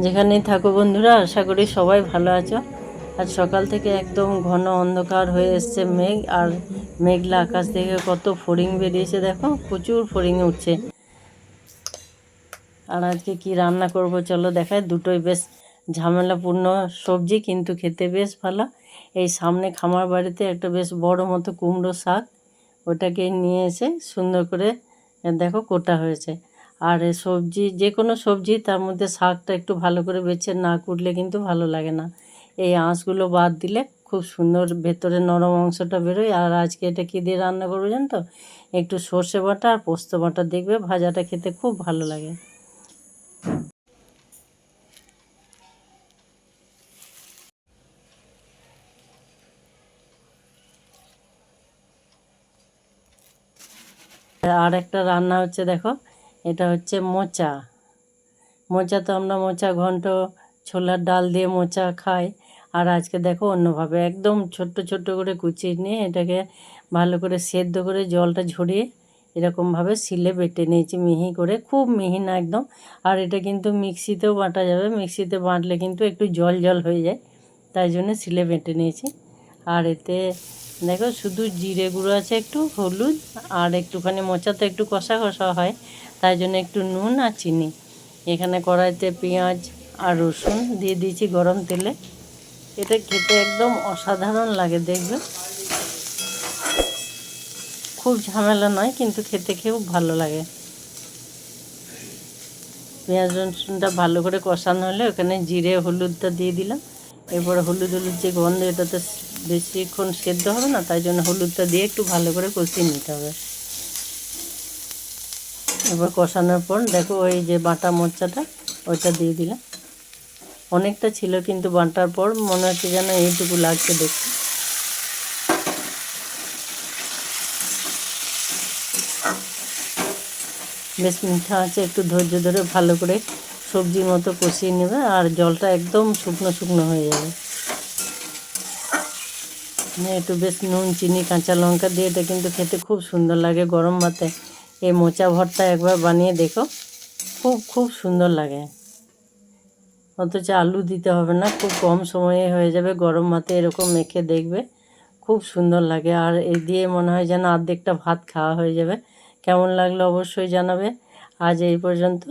যেখানেই থাকো বন্ধুরা, আশা করি সবাই ভালো আছো। আজ সকাল থেকে একদম ঘন অন্ধকার হয়ে এসছে মেঘ, আর মেঘলা আকাশ থেকে কত ফড়িং বেরিয়েছে দেখো, প্রচুর ফড়িং উঠছে। আর আজকে কি রান্না করব চলো দেখায় দুটোই বেশ ঝামেলাপূর্ণ সবজি, কিন্তু খেতে বেশ ভালো। এই সামনে খামার বাড়িতে একটা বেশ বড় মতো কুমড়ো শাক, ওটাকে নিয়ে এসে সুন্দর করে, দেখো, কোটা হয়েছে। আর সবজি যে কোনো সবজি, তার মধ্যে শাকটা একটু ভালো করে বেছে না কুটলে কিন্তু ভালো লাগে না। এই আঁশগুলো বাদ দিলে খুব সুন্দর ভেতরে নরম অংশটা বেরোয়। আর আজকে এটা কী দিয়ে রান্না করব জানো তো? একটু সর্ষে বাটা আর পোস্ত বাটা দেখবে, ভাজাটা খেতে খুব ভালো লাগে। আর একটা রান্না হচ্ছে, দেখো। এটা হচ্ছে মোচা। মোচা তো আমরা মোচা ঘন্ট, ছোলার ডাল দিয়ে মোচা খাই। আর আজকে দেখো অন্যভাবে একদম ছোট্ট ছোট্ট করে কুচিয়ে নিয়ে এটাকে ভালো করে সেদ্ধ করে জলটা ঝরিয়ে এরকমভাবে শিলে বেটে নিয়েছি মিহি করে। খুব মিহি না একদম। আর এটা কিন্তু মিক্সিতেও বাটা যাবে। মিক্সিতে বাটলে কিন্তু একটু জল জল হয়ে যায়। তাই জন্য শিলে বেটে নিয়েছি। আর এতে দেখো শুধু জিরে গুঁড়ো আছে একটু, হলুদ, আর একটুখানি মোচাতে একটু কষা কষা হয়, তাই জন্য একটু নুন আর চিনি। এখানে কড়াইতে পেঁয়াজ আর রসুন দিয়ে দিয়েছি গরম তেলে। এটা খেতে একদম অসাধারণ লাগে, দেখবে। খুব ঝামেলা নয়, কিন্তু খেতে খেয়েও ভালো লাগে। পেঁয়াজ রসুনটা ভালো করে কষানো হলে ওখানে জিরে, হলুদটা দিয়ে দিলাম। এরপরে হলুদ হলুদ যে গন্ধ, এটাতে বেশিক্ষণ সেদ্ধ হবে না, তাই জন্য হলুদটা দিয়ে একটু ভালো করে কষিয়ে নিতে হবে। এবার কষানোর পর দেখো ওই যে বাটা মোচাটা ওইটা দিয়ে দিলাম। অনেকটা ছিল কিন্তু বাটার পর মনে হচ্ছে যেন এইটুকু লাগছে দেখতে। বেশ মিঠা আছে, একটু ধৈর্য ধরে ভালো করে সবজির মতো কষিয়ে নেবে আর জলটা একদম শুকনো শুকনো হয়ে যাবে। একটু বেশ নুন, চিনি, কাঁচা লঙ্কা দিয়ে এটা কিন্তু খেতে খুব সুন্দর লাগে গরম ভাতে। এই মোচা ভর্তা একবার বানিয়ে দেখো, খুব খুব সুন্দর লাগে। অথচ আলু দিতে হবে না, খুব কম সময়ে হয়ে যাবে গরম ভাতে, এরকম মেখে দেখবে, খুব সুন্দর লাগে। আর এই দিয়ে মনে হয় যেন অর্ধেকটা ভাত খাওয়া হয়ে যাবে। কেমন লাগল অবশ্যই জানাবে। আজ এই পর্যন্ত।